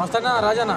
వస్తానా రాజానా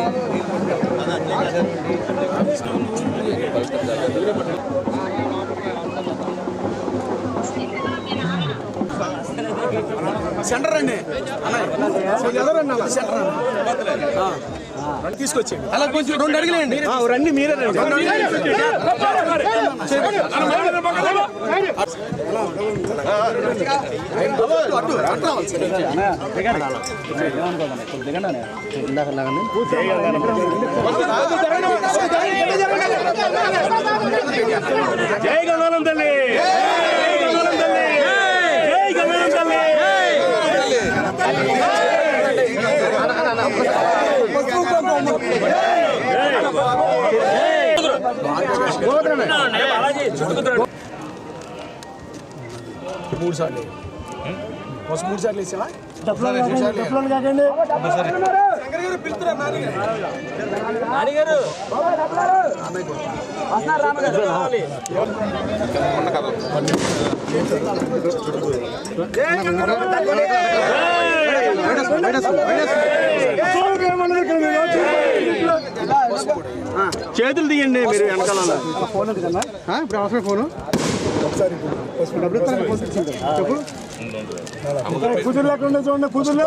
రాజన్న సెంటర్ అండి తీసుకొచ్చేయండి అలా కొంచెం రెండు అడిగిలేండి రండి మీరే రండి. జై గంగాలం మూడు సార్లు ఫస్ట్ మూడు సార్లు వేసావా? చేతులు తీయండి మీరు వెనకాల ఇప్పుడు అవసరం ఫోను. ఒకసారి ఫోన్. చెప్పు. కూతురు లేకుండా చూడండి కూతురు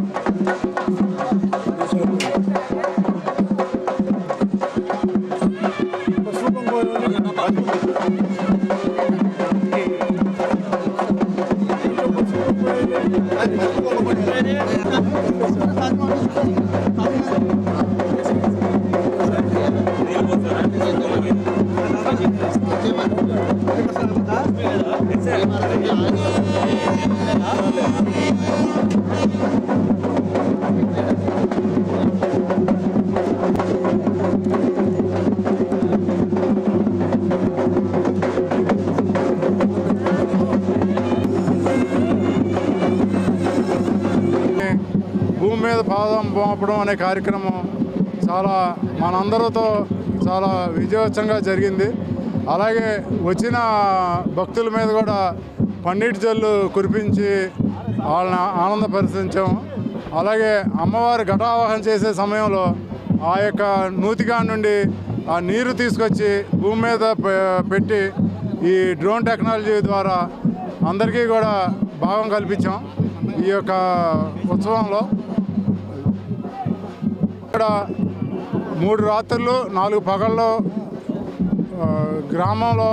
పోస్తారా? భూమి మీద పాదం మోపడం అనే కార్యక్రమం చాలా మనందరితో చాలా విజయోత్సవంగా జరిగింది. అలాగే వచ్చిన భక్తుల మీద కూడా పన్నీటి జల్లు కురిపించి వాళ్ళని ఆనందపరిచించాము అలాగే అమ్మవారి ఘటావాహన చేసే సమయంలో ఆ యొక్క నూతిగా నుండి ఆ నీరు తీసుకొచ్చి భూమి మీద పె- పెట్టి ఈ డ్రోన్ టెక్నాలజీ ద్వారా అందరికీ కూడా భాగం కల్పించాం ఈ యొక్క ఉత్సవంలో. ఇక్కడ మూడు రాత్రులు నాలుగు పగళ్ళు గ్రామంలో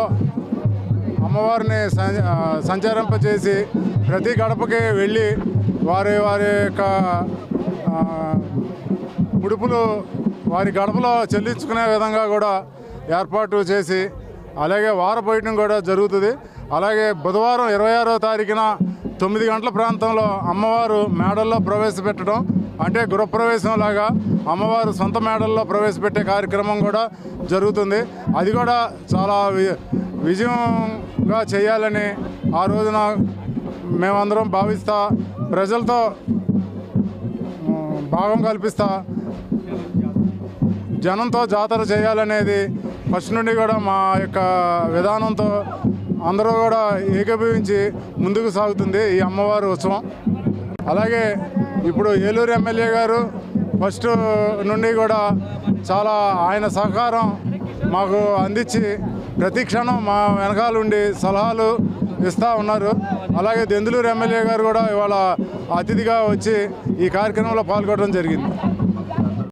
అమ్మవారిని సం- సంచరింపచేసి ప్రతి గడపకి వెళ్ళి వారి వారి యొక్క ముడుపులు వారి గడపలో చెల్లించుకునే విధంగా కూడా ఏర్పాటు చేసి అలాగే వార బయటం కూడా జరుగుతుంది. అలాగే బుధవారం ఇరవై ఆరో తారీఖున తొమ్మిది గంటల ప్రాంతంలో అమ్మవారు మేడల్లో ప్రవేశపెట్టడం అంటే గృహప్రవేశం లాగా అమ్మవారు సొంత మేడల్లో ప్రవేశపెట్టే కార్యక్రమం కూడా జరుగుతుంది. అది కూడా చాలా వి- విజయంగా చేయాలని ఆ రోజున మేమందరం భావిస్తా ప్రజలతో భాగం కల్పిస్తా జనంతో జాతర చేయాలనేది ఫస్ట్ నుండి కూడా మా యొక్క విధానంతో అందరూ కూడా ఏకీభవించి ముందుకు సాగుతుంది ఈ అమ్మవారి ఉత్సవం. అలాగే ఇప్పుడు ఏలూరు ఎమ్మెల్యే గారు ఫస్ట్ నుండి కూడా చాలా ఆయన సహకారం మాకు అందించి ప్రతి క్షణం మా వెనకాలండి సలహాలు ఇస్తూ ఉన్నారు. అలాగే దెందులూరు ఎమ్మెల్యే గారు కూడా ఇవాళ అతిథిగా వచ్చి ఈ కార్యక్రమంలో పాల్గొనడం జరిగింది.